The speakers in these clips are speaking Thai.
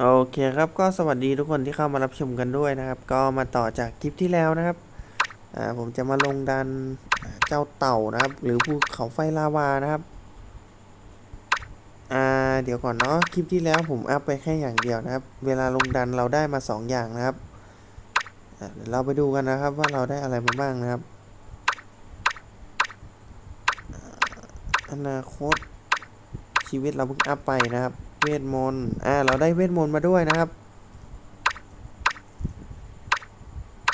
โอเคครับก็สวัสดีทุกคนที่เข้ามารับชมกันด้วยนะครับ ก็มาต่อจากคลิปที่แล้วนะครับอ่าผมจะมาลงดันเจ้าเต่านะครับ หรือภูเขาไฟลาวานะครับอ่าเดี๋ยวก่อนเนาะคลิปที่แล้วผมอัพไปแค่อย่างเดียวนะครับ เวลาลงดันเราได้มาสองอย่างนะครับเดี๋ยวเราไปดูกันนะครับว่าเราได้อะไรมาบ้างนะครับอนาคตชีวิตเราเพิ่งอัพไปนะครับ เวทมนต์ อ่า เราได้เวทมนต์มาด้วยนะครับ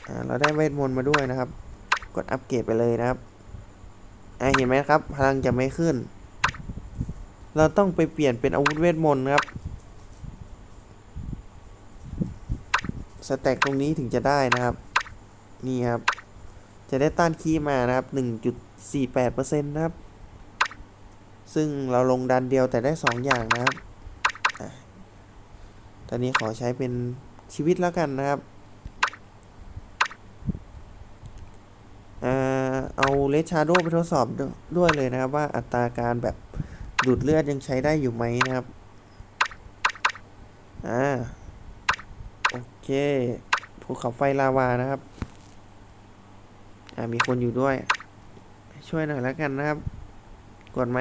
อ่า เราได้เวทมนต์มาด้วยนะครับ กดอัปเกรดไปเลยนะครับ อ่า เห็นไหมครับ พลังจะไม่ขึ้น เราต้องไปเปลี่ยนเป็นอาวุธเวทมนต์ครับ สแต็กตรงนี้ถึงจะได้นะครับ นี่ครับ จะได้ต้านคีมานะครับ 1.48%นะครับซึ่งเราลงดันเดียวแต่ได้สองอย่างนะครับ อนนี้ขอใช้เป็นชีวิตแล้วกันนะครับ เอาเลชาโดไปทดสอบดด้วยเลยนะครับ ว่าอัตราการแบบดูดเลือดยังใช้ได้อยู่ไหมนะครับ อ่า โอเคภูเขาไฟลาวานะครับ อ่ามีคนอยู่ด้วย ช่วยหน่อยแล้วกันนะครับ กดไหม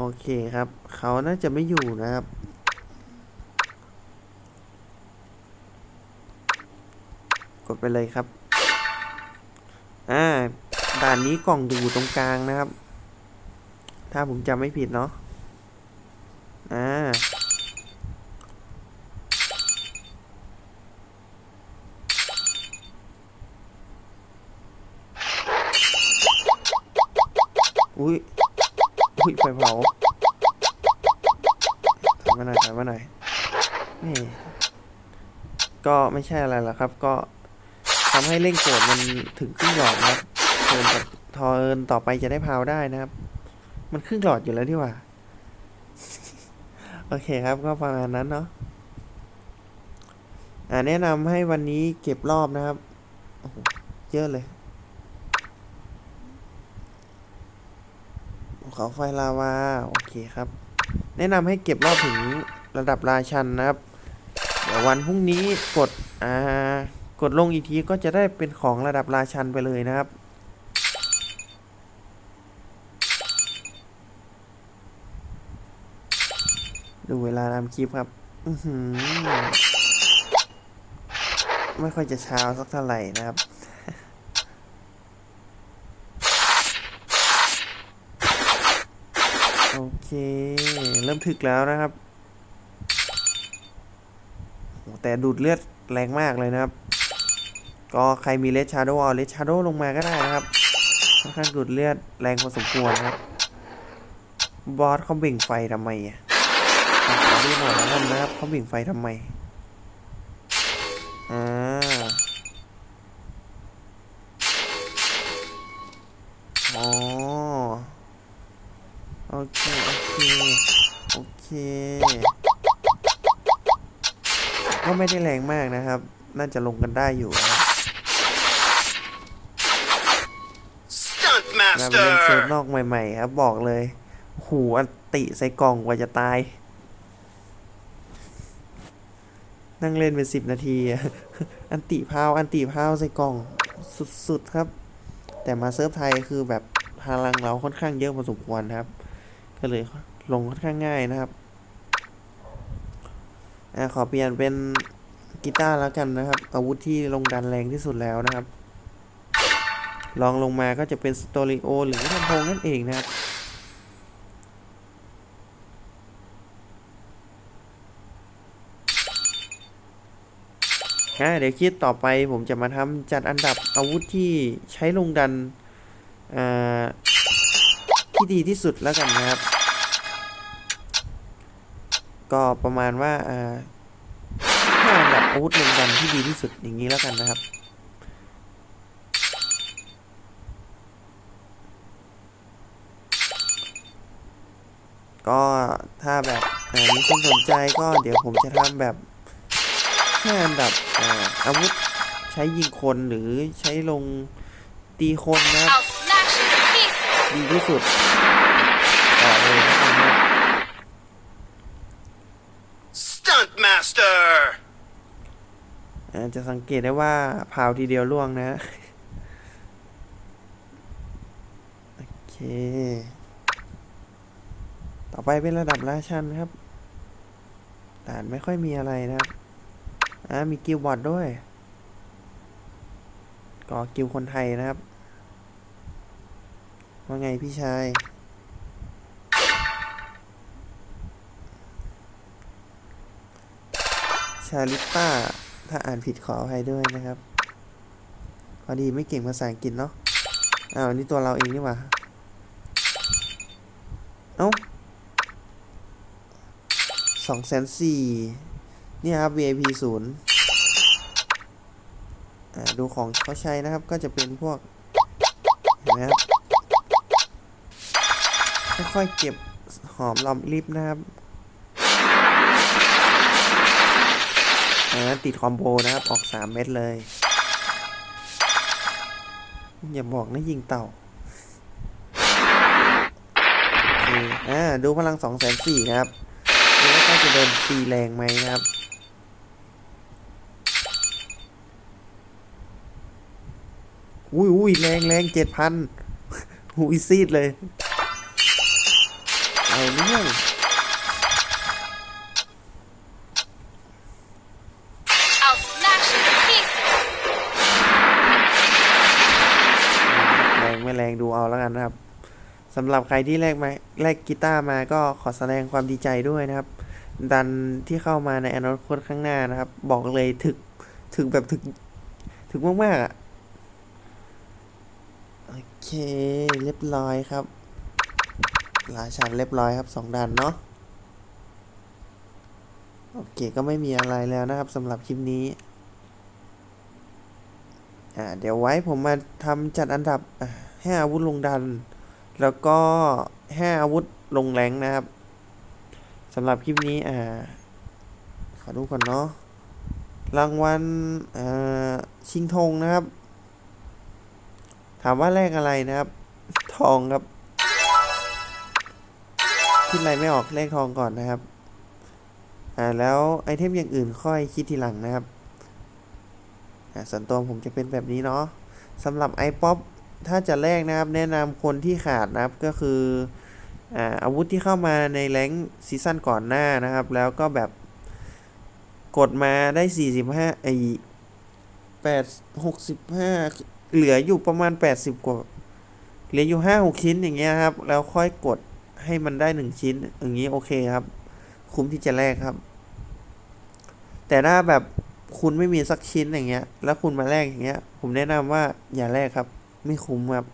โอเคครับ เขาน่าจะไม่อยู่นะครับ กดไปเลยครับ อ่า ด่านนี้กล่องดูตรงกลางนะครับ ถ้าผมจำไม่ผิดเนาะ อ่า อุ้ย อุ้ยไฟเผาถอย มาหน่อยถอยมาหน่อยนี่ก็ไม่ใช่อะไรหรอกครับ ก็ทำให้เร่งโกรธมันถึงครึ่งหลอดนะครับเทินกับทอร์นต่อไปจะได้พาวได้นะครับ มันครึ่งหลอดอยู่แล้วดีกว่า โอเคครับก็ประมาณนั้นเนาะอ่าแนะนำให้วันนี้เก็บรอบนะครับโอ้โหเยอะเลยภูเขาไฟลาวา โอเคครับ แนะนำให้เก็บรอบถึงระดับราชันนะครับเดี๋ยววันพรุ่งนี้กดอ่ากดลงอีกทีก็จะได้เป็นของระดับราชันไปเลยนะครับดูเวลาทำคลิปครับอือหือไม่ค่อยจะเช้าสักเท่าไหร่นะครับ โอ เค เริ่มถึกแล้วนะครับ แต่ดูดเลือดแรงมากเลยนะครับ ก็ใครมีเลชาร์โดเอาเลชาร์โดลงมาก็ได้นะครับค่อนข้างดูดเลือดแรงพอสมควรครับ บอสเขาเบ่งไฟทำไมอะขอดูหน่อยแล้วกันนะครับเขาเบ่งไฟทำไมอ่าอ๋อ โอเค โอเค โอเค ก็ไม่ได้แรงมากนะครับ น่าจะลงกันได้อยู่นะครับ Stunt มาเล่นเซิร์ฟ Master! นอกใหม่ๆครับ บอกเลย หูอันติใส่กล่องกว่าจะตาย นั่งเล่นเป็นสิบนาทีอะอันติพาว อันติพาวใส่กล่องสุดๆครับ แต่มาเซิร์ฟไทยคือแบบพลังเราค่อนข้างเยอะพอสมควรครับ ก็เลยลงค่อนข้างง่ายนะครับอขอเปลี่ยนเป็นกีตาร์แล้วกันนะครับ อาวุธที่ลงดันแรงที่สุดแล้วนะครับ ลองลงมาก็จะเป็นสโตริโอหรือลำโพงนั่นเองนะครับอ่าเดี๋ยวคลิปต่อไปผมจะมาทำจัดอันดับอาวุธที่ใช้ลงดันอ่า ที่ดีที่สุดแล้วกันนะครับ ก็ประมาณว่าอ่าห้าอันดับอาวุธลงดันที่ดีที่สุดอย่างนี้แล้วกันนะครับก็ถ้าแบบมีคนสนใจก็เดี๋ยวผมจะทำแบบห้าอันดับอาอาวุธใช้ยิงคนหรือใช้ลงตีคนนะครับ ดีที่สุดต่อเลยนะครับ Master. อ่าจะสังเกตได้ว่าพาวทีเดียวล่วงนะ โอเค ต่อไปเป็นระดับราชันครับแต่ไม่ค่อยมีอะไรนะครับอ่ามีกิลบอร์ดด้วย ก็กิลคนไทยนะครับ ว่าไงพี่ชาย ชาลิต้า ถ้าอ่านผิดขออภัยด้วยนะครับ พอดีไม่เก่งภาษาอังกฤษเนาะ อ้าว นี่ตัวเราเองนี่หว่า เอ้าสองแสนสี่นี่ครับ VIP ศูนย์ดูของเขาใช้นะครับ ก็จะเป็นพวก เห็นไหมครับ ค่อยๆเก็บหอมรอมริบนะครับอ่าติดคอมโบนะครับ ออกสามเม็ดเลย อย่าบอกนะยิงเต่าโอเคอ่าดูพลังสองแสนสี่นะครับดูว่าจะโดนตีแรงไหมนะครับ อุ้ยอุ้ยแรงแรงเจ็ดพันหูยซีดเลย เอาเรื่อง I'll smash you to pieces. แรงไม่แรงดูเอาแล้วกันนะครับสำหรับใครที่แลกมาแลกกีตาร์มาก็ขอแสดงความดีใจด้วยนะครับ ดันที่เข้ามาในอนาคตข้างหน้านะครับ บอกเลยถึกถึกแบบถึกถึกมากๆอะ โอเค เรียบร้อยครับ ราชันเรียบร้อยครับสองดันเนาะโอเคก็ไม่มีอะไรแล้วนะครับสำหรับคลิปนี้อ่าเดี๋ยวไว้ผมมาทำจัดอันดับให้อาวุธลงดัน แล้วก็ให้อาวุธลงแรงนะครับสำหรับคลิปนี้อ่าขอดูก่อนเนาะรางวัลอ่าชิงธงนะครับ ถามว่าแลกอะไรนะครับ ทองครับ คิดอะไรไม่ออกเลขทองก่อนนะครับ อ่าแล้วไอเทมอย่างอื่นค่อยคิดทีหลังนะครับ อะส่วนตัวผมจะเป็นแบบนี้เนาะสำหรับ iPop ถ้าจะแลกนะครับ แนะนำคนที่ขาดนะครับก็คืออ่าอาวุธที่เข้ามาในแรงซีซั่นก่อนหน้านะครับ แล้วก็แบบกดมาได้ 45ไอ้8 65 เหลืออยู่ประมาณ 80 กว่า เหลืออยู่ 5 6 ชิ้นอย่างเงี้ยครับ แล้วค่อยกด ให้มันได้1ชิ้น อย่างนี้โอเคครับ คุ้มที่จะแลกครับ แต่ถ้าแบบคุณไม่มีสักชิ้นอย่างเงี้ย แล้วคุณมาแลกอย่างเงี้ย ผมแนะนำว่าอย่าแลกครับ ไม่คุ้มครับ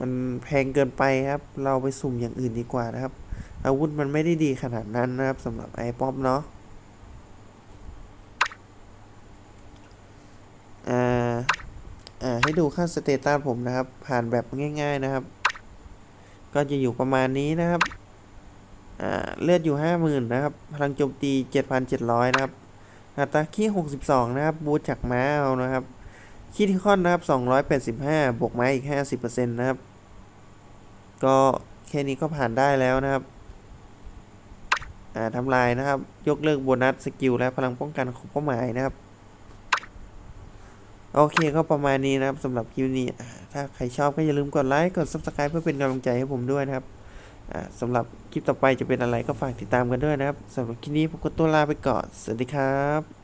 มันแพงเกินไปครับ เราไปสุ่มอย่างอื่นดีกว่านะครับ อาวุธมันไม่ได้ดีขนาดนั้นนะครับสำหรับไอป๊อปเนาะอ่า อ่า ให้ดูค่าสเตตัสผมนะครับ ผ่านแบบง่าย ๆนะครับ ก็จะอยู่ประมาณนี้นะครับเลือดอยู่ห้าหมื่นนะครับ พลังโจมตีเจ็ดพันเจ็ดร้อยนะครับ อัตราขี้หกสิบสองนะครับ บูทจากม้าเอานะครับคิทิคอนนะครับสองร้อยแปดสิบห้าบวกไม้อีกห้าสิบเปอร์เซ็นต์นะครับ ก็แค่นี้ก็ผ่านได้แล้วนะครับ อ่าทำลายนะครับ ยกเลิกโบนัสสกิลและพลังป้องกันของเป้าหมายนะครับ โอเคก็ประมาณนี้นะครับสำหรับคลิปนี้ ถ้าใครชอบก็อย่าลืมกดไลค์ กด subscribe เพื่อเป็นกำลังใจให้ผมด้วยนะครับสำหรับคลิปต่อไปจะเป็นอะไรก็ฝากติดตามกันด้วยนะครับสำหรับคลิปนี้ผมก็ตัวลาไปก่อน สวัสดีครับ